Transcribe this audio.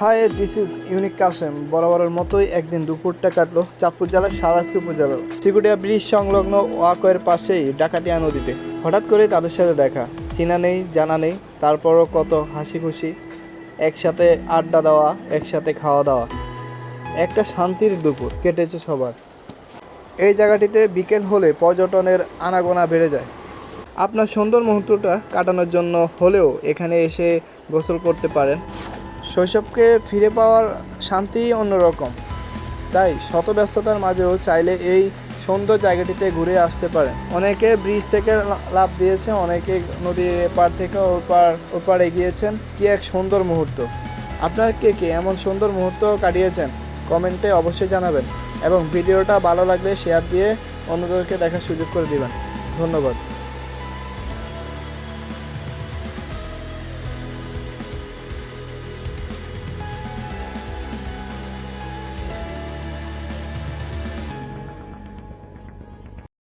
Hi this is Unique Kasem বরাবরের মতোই একদিন দুপুরটা কাটলো চাঁদপুর জেলার সারাস্তি উপজেলার। ত্রিকুটিয়া ব্রিজ সংলগ্ন ওয়াকয়ের পাশেই ডাকাতিয়া নদীতে। হঠাৎ করে তাদের সাথে দেখা। চিনা নেই, জানা নেই, তারপরও কত হাসি খুশি একসাথে আড্ডা দেওয়া, একসাথে খাওয়া দাওয়া। একটা শান্তির দুপুর কেটেছে সবার। এই জায়গাটিতে বিকেল হলে পর্যটনের আনাগোনা বেড়ে যায়। আপনার সুন্দর মুহূর্তটা কাটানোর জন্য হলেও এখানে এসে গোসল করতে পারেন। শৈশবকে ফিরে পাওয়ার শান্তি অন্যরকম। তাই শত ব্যস্ততার মাঝেও চাইলে এই সুন্দর জায়গাটিতে ঘুরে আসতে পারেন। অনেকে ব্রিজ থেকে লা- লাফ দিয়েছে অনেকে নদীর এপার থেকে ওপার ওপার এগিয়েছেন। কি এক সুন্দর মুহূর্ত। আপনার কে কে এমন সুন্দর মুহূর্ত কাটিয়েছেন? কমেন্টে অবশ্যই জানাবেন এবং ভিডিওটা ভালো লাগলে শেয়ার দিয়ে অন্যদেরকে দেখার সুযোগ করে দিবেন। ধন্যবাদ।